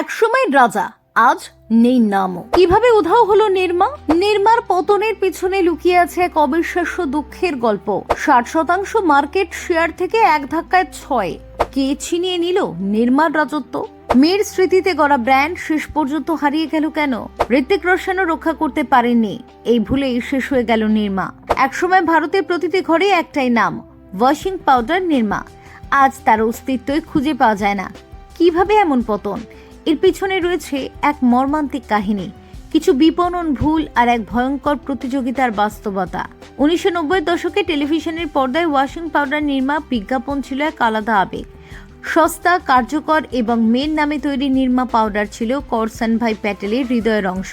একসময় রাজা, আজ নেই নামও। কীভাবে উধাও হলো নির্মা? নির্মার পতনের পিছনে লুকিয়ে আছে এক অবিশ্বাস্য দুঃখের গল্প। ষাট শতাংশ মার্কেট শেয়ার থেকে এক ধাক্কায় ছয়। কে ছিনিয়ে নিল নির্মার রাজত্ব? মেয়ের স্মৃতিতে গড়া ব্র্যান্ড শেষ পর্যন্ত হারিয়ে গেল কেন? ঋতিক রোশনও রক্ষা করতে পারেননি। এই ভুলেই শেষ হয়ে গেল নির্মা। একসময় ভারতের প্রতিটি ঘরে একটাই নাম, ওয়াশিং পাউডার নির্মা। আজ তার অস্তিত্বই খুঁজে পাওয়া যায় না। কীভাবে এমন পতন? এর পিছনে রয়েছে এক মর্মান্তিক কাহিনী। কিছু বিপণন ভুল আর এক ভয়ঙ্কর প্রতিযোগিতার বাস্তবতা। উনিশশো নব্বই দশকে টেলিভিশনের পর্দায় ওয়াশিং পাউডার নির্মা বিজ্ঞাপন ছিল এক আলাদা আবেগ। সস্তা, কার্যকর এবং মেন নামে তৈরি নির্মা পাউডার ছিল করসান ভাই প্যাটেলের হৃদয়ের অংশ।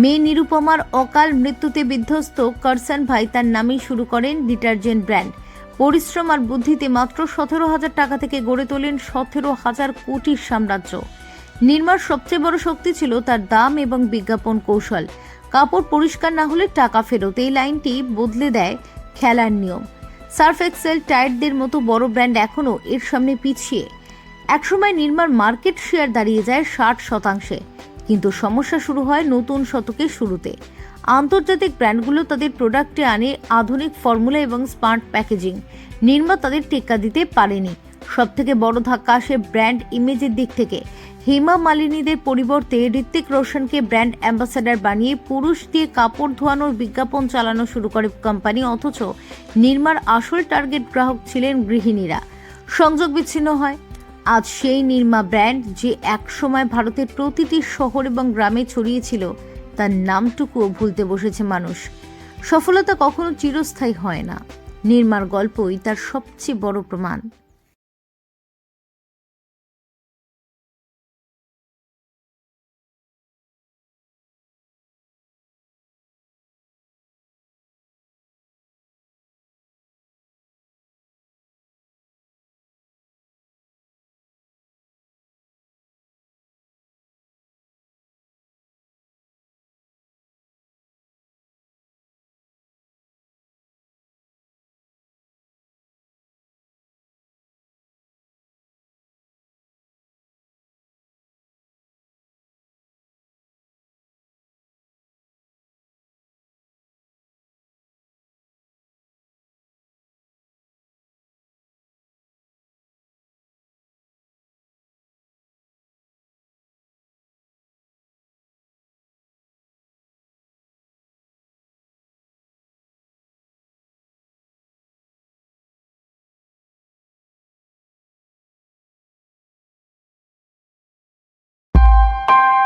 মেয়ে নিরুপমার অকাল মৃত্যুতে বিধ্বস্ত করসান ভাই তার নামেই শুরু করেন ডিটারজেন্ট ব্র্যান্ড। পরিশ্রম আর বুদ্ধিতে মাত্র সতেরো হাজার টাকা থেকে গড়ে তোলেন সতেরো হাজার কোটির সাম্রাজ্য। নির্মার সবচেয়ে বড় শক্তি ছিল তার দাম এবং বিজ্ঞাপন কৌশল। কাপড় পরিষ্কার না হলে টাকা ফেরত। এই লাইনটি বদলে দেয় খেলার নিয়ম। সার্ফ এক্সেল টায়ারদের মতো বড় ব্র্যান্ড এখনও এর সামনে পিছিয়ে। একসময় নির্মার মার্কেট শেয়ার দাঁড়িয়ে যায় ষাট শতাংশে। কিন্তু সমস্যা শুরু হয় নতুন শতকের শুরুতে। আন্তর্জাতিক ব্র্যান্ডগুলো তাদের প্রোডাক্টে আনে আধুনিক ফর্মুলা এবং স্মার্ট প্যাকেজিং। নির্মা তাদের টেক্কা দিতে পারেনি। সব থেকে বড় ধাক্কা আসে ব্র্যান্ড ইমেজের দিক থেকে। হেমা মালিনীদের পরিবর্তে ঋত্বিক রোশনকে ব্র্যান্ড অ্যাম্বাসাডার বানিয়ে পুরুষ দিয়ে কাপড় ধোয়ানোর বিজ্ঞাপন চালানো শুরু করে কোম্পানি, অথচ নির্মার আসল টার্গেট গ্রাহক ছিলেন গৃহিণীরা। সংযোগ বিচ্ছিন্ন হয়। আজ সেই নির্মা ব্র্যান্ড যে একসময় ভারতের প্রতিটি শহর এবং গ্রামে ছড়িয়েছিল তার নামটুকুও ভুলতে বসেছে মানুষ। সফলতা কখনো চিরস্থায়ী হয় না। নির্মার গল্পই তার সবচেয়ে বড় প্রমাণ। you